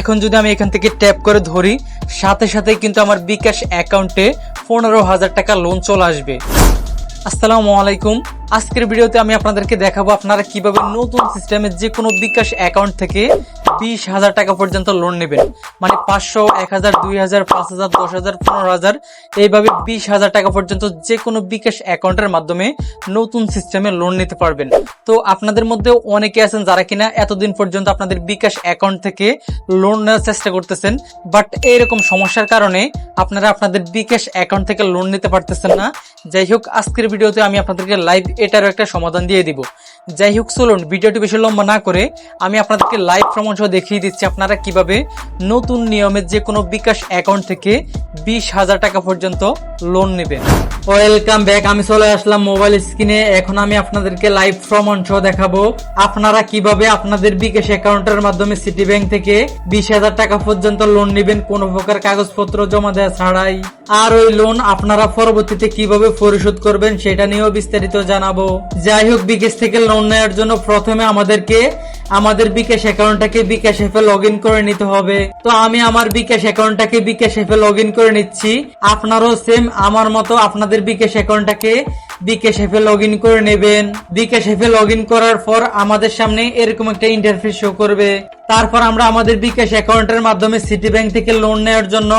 এখন যদি আমি এখান থেকে ট্যাপ করে ধরি, সাথে সাথে কিন্তু আমার বিকাশ অ্যাকাউন্টে পনেরো হাজার টাকা লোন চলে আসবে। আসসালামু আলাইকুম। আজকের ভিডিওতে আমি আপনাদেরকে দেখাবো আপনারা কীভাবে নতুন সিস্টেমে যে কোনো বিকাশ অ্যাকাউন্ট থেকে বিশ হাজার টাকা পর্যন্ত লোন নেবেন। মানে পাঁচশো, এক হাজার, দুই হাজার, পাঁচ হাজার, দশ হাজার, পনেরো হাজার, এইভাবে বিশ হাজার টাকা পর্যন্ত যে কোনো বিকাশ অ্যাকাউন্টের মাধ্যমে নতুন সিস্টেমে লোন নিতে পারবেন। তো আপনাদের মধ্যে অনেকে আছেন যারা কিনা এতদিন পর্যন্ত আপনাদের বিকাশ অ্যাকাউন্ট থেকে লোন নেওয়ার চেষ্টা করতেছেন, বাট এইরকম সমস্যার কারণে আপনারা আপনাদের বিকাশ অ্যাকাউন্ট থেকে লোন নিতে পারতেছেন না। যাই হোক, আজকের ভিডিওতে আমি আপনাদেরকে লাইভ এটারও একটা সমাধান দিয়ে দিব। যাই হোক চলুন ভিডিওটি বেশি লম্বা না করে আমি আপনাদেরকে লাইভ প্রমাণ সহ দেখিয়ে দিচ্ছি আপনারা কীভাবে নতুন নিয়মে যে কোনো বিকাশ অ্যাকাউন্ট থেকে বিশ হাজার টাকা পর্যন্ত লোন নেবেন। ওয়েলকাম ব্যাক আমি চলে আসলাম মোবাইল স্ক্রিনে এখন আমি আপনাদেরকে লাইভ প্রমাণ সহ দেখাবো আপনারা কীভাবে আপনাদের বিকাশ অ্যাকাউন্টের মাধ্যমে সিটি ব্যাংক থেকে বিশ হাজার টাকা পর্যন্ত লোন নেবেন, কোনো প্রকার কাগজপত্র জমা দেওয়া ছাড়াই। আর ওই লোন আপনারা পরবর্তীতে কীভাবে পরিশোধ করবেন, সেটা নিয়েও বিস্তারিত জানাব। যাই হোক বিকাশ থেকে লোন নেওয়ার জন্য প্রথমে আমাদেরকে, আমাদের বিকাশ অ্যাকাউন্টটাকে বিকাশ অ্যাপে লগ করে নিতে হবে। তো আমি আমার বিকাশ অ্যাকাউন্টটাকে বিকাশ অ্যাপে লগ করে নিচ্ছি। আপনারও সেম আমার মতো আপনাদের বিকাশ অ্যাকাউন্টটাকে বিকাশ অ্যাপে লগ করে নেবেন। বিকাশ অ্যাপে লগ করার পর আমাদের সামনে এরকম একটা ইন্টারফেস শো করবে। তারপর আমরা আমাদের বিকাশ অ্যাকাউন্টের মাধ্যমে সিটি ব্যাংক থেকে লোন নেওয়ার জন্য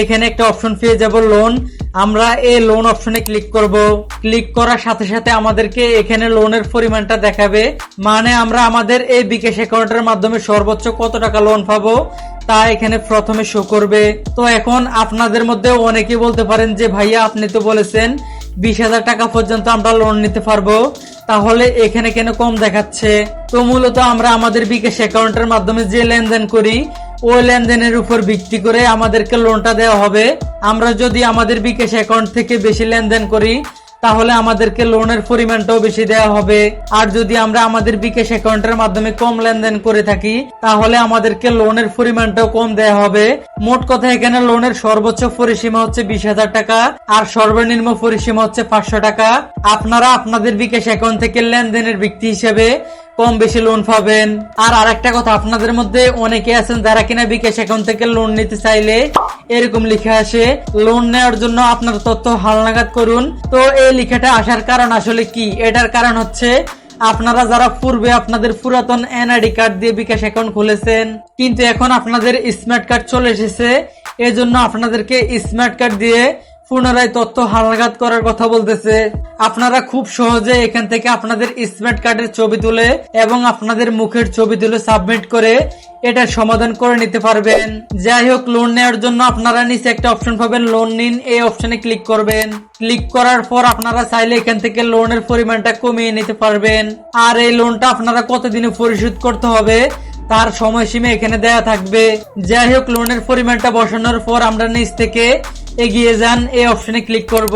এখানে একটা অপশন পেয়ে যাব লোন আমরা এই লোন অপশনে ক্লিক করব। ক্লিক করার সাথে সাথে আমাদেরকে এখানে লোনের পরিমাণটা দেখাবে। মানে আমরা আমাদের এই বিকাশ অ্যাকাউন্টের মাধ্যমে সর্বোচ্চ কত টাকা লোন পাবো, তা এখানে প্রথমে শো করবে। তো এখন আপনাদের মধ্যে অনেকে বলতে পারেন যে, ভাইয়া, আপনি তো বলেছেন বিশ হাজার টাকা পর্যন্ত আমরা লোন নিতে পারব। তাহলে এখানে কেন কম দেখাচ্ছে? তো মূলত আমরা আমাদের বিকাশ অ্যাকাউন্টের মাধ্যমে যে লেনদেন করি ওই লেনদেনের উপর ভিত্তি করে আমাদেরকে লোনটা দেওয়া হবে। আমরা যদি আমাদের বিকাশ অ্যাকাউন্ট থেকে বেশি লেনদেন করি, তাহলে আমাদেরকে লোনের পরিমাণটাও বেশি দেওয়া হবে। আর যদি আমরা আমাদের বিকাশ অ্যাকাউন্টের মাধ্যমে কম লেনদেন করে থাকি, তাহলে আমাদেরকে লোনের পরিমাণটাও কম দেওয়া হবে। মোট কথা এখানে লোনের সর্বোচ্চ পরিসীমা হচ্ছে বিশ হাজার টাকা, আর সর্বনিম্ন পরিসীমা হচ্ছে পাঁচশো টাকা। আপনারা আপনাদের বিকাশ অ্যাকাউন্ট থেকে লেনদেনের ব্যক্তি হিসেবে কম বেশি লোন পাবেন। আর আরেকটা কথা, আপনাদের মধ্যে অনেকে আছেন যারা কিনা বিকাশ অ্যাকাউন্ট থেকে লোন নিতে চাইলে এরকম লিখে আসে লোন নেওয়ার জন্য আপনার তথ্য হালনাগাদ করুন। তো এই লেখাটা আসার কারণ আসলে কি? এটার কারণ হচ্ছে আপনারা যারা পূর্বে আপনাদের পুরাতন এনআইডি কার্ড দিয়ে বিকাশ অ্যাকাউন্ট খুলেছেন, কিন্তু এখন আপনাদের স্মার্ট কার্ড চলে এসেছে, এজন্য আপনাদেরকে স্মার্ট কার্ড দিয়ে পুনরায় তথ্য হালনাগাদ করার কথা বলতেছে। আপনারা খুব সহজে এখান থেকে আপনাদের স্মার্ট কার্ডের ছবি তুলে এবং আপনাদের মুখের ছবি তুলে সাবমিট করে এটার সমাধান করে নিতে পারবেন। যাই হোক লোন নেওয়ার জন্য আপনারা নিচে একটা অপশন পাবেন লোন নিন এই অপশনে ক্লিক করবেন। ক্লিক করার পর আপনারা চাইলে এখান থেকে লোনের পরিমাণটা কমিয়ে নিতে পারবেন। আর এই লোনটা আপনারা কতদিনে পরিশোধ করতে হবে তার সময়সীমা এখানে দেয়া থাকবে। যাই হোক লোনের পরিমাণটা বসানোর পর আমরা নিচ থেকে এগিয়ে যান, এই অপশনে ক্লিক করব।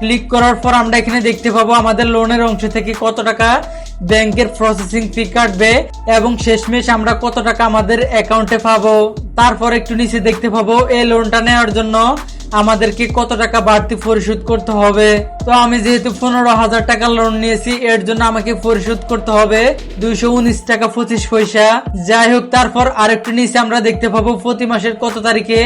ক্লিক করার পর আমরা এখানে দেখতে পাবো আমাদের লোনের অংশ থেকে কত টাকা ব্যাংকের প্রসেসিং ফি কাটবে এবং শেষমেশ আমরা কত টাকা আমাদের অ্যাকাউন্টে পাবো। তারপর একটু নিচে দেখতে পাবো, এই লোনটা নেওয়ার জন্য আমাদেরকে কত টাকা বাড়তি পরিশোধ করতে হবে। তো আমি যেহেতু পনেরো হাজার টাকা লোন নিয়েছি, এর জন্য আমাকে পরিশোধ করতে হবে দুইশো উনিশ টাকা পঁচিশ পয়সা। যাই হোক, তারপর আরেকটু নিচে আমরা দেখতে পাবো প্রতি মাসের কত তারিখে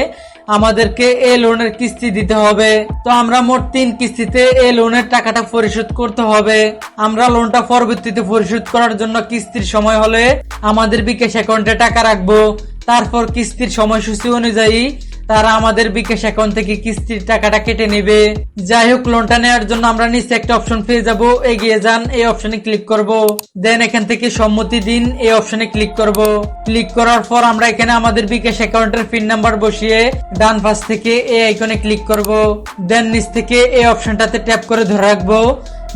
আমাদেরকে এই লোনের কিস্তি দিতে হবে। তো আমরা মোট তিন কিস্তিতে এই লোনের টাকাটা পরিশোধ করতে হবে। আমরা লোনটা পরবর্তীতে পরিশোধ করার জন্য কিস্তির সময় হলে আমাদের বিকাশ অ্যাকাউন্টে টাকা রাখব। তারপর কিস্তির সময়সূচি অনুযায়ী তারা আমাদের বিকাশ অ্যাকাউন্ট থেকে কিস্তির টাকাটা কেটে নেবে। যাই হোক লোনটা নেওয়ার জন্য আমরা নিচে একটা অপশন পেয়ে যাব। এগিয়ে যান, এই অপশনে ক্লিক করব। দেন এখান থেকে সম্মতি দিন, এই অপশনে ক্লিক করব। ক্লিক করার পর আমরা এখানে আমাদের বিকাশ অ্যাকাউন্টের পিন নাম্বার বসিয়ে ডান পাশ থেকে এই আইকনে ক্লিক করব। দেন নিচ থেকে এই অপশনটাতে ট্যাপ করে ধরে রাখব।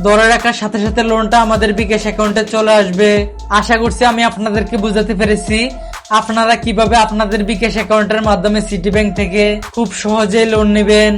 ধরে রাখার সাথে সাথে লোনটা আমাদের বিকাশ অ্যাকাউন্টে চলে আসবে। আশা করছি আমি আপনাদেরকে বুঝাতে পেরেছি। আপনারা কীভাবে আপনাদের বিকাশ অ্যাকাউন্টের মাধ্যমে সিটি ব্যাংক থেকে খুব সহজে লোন নেবেন?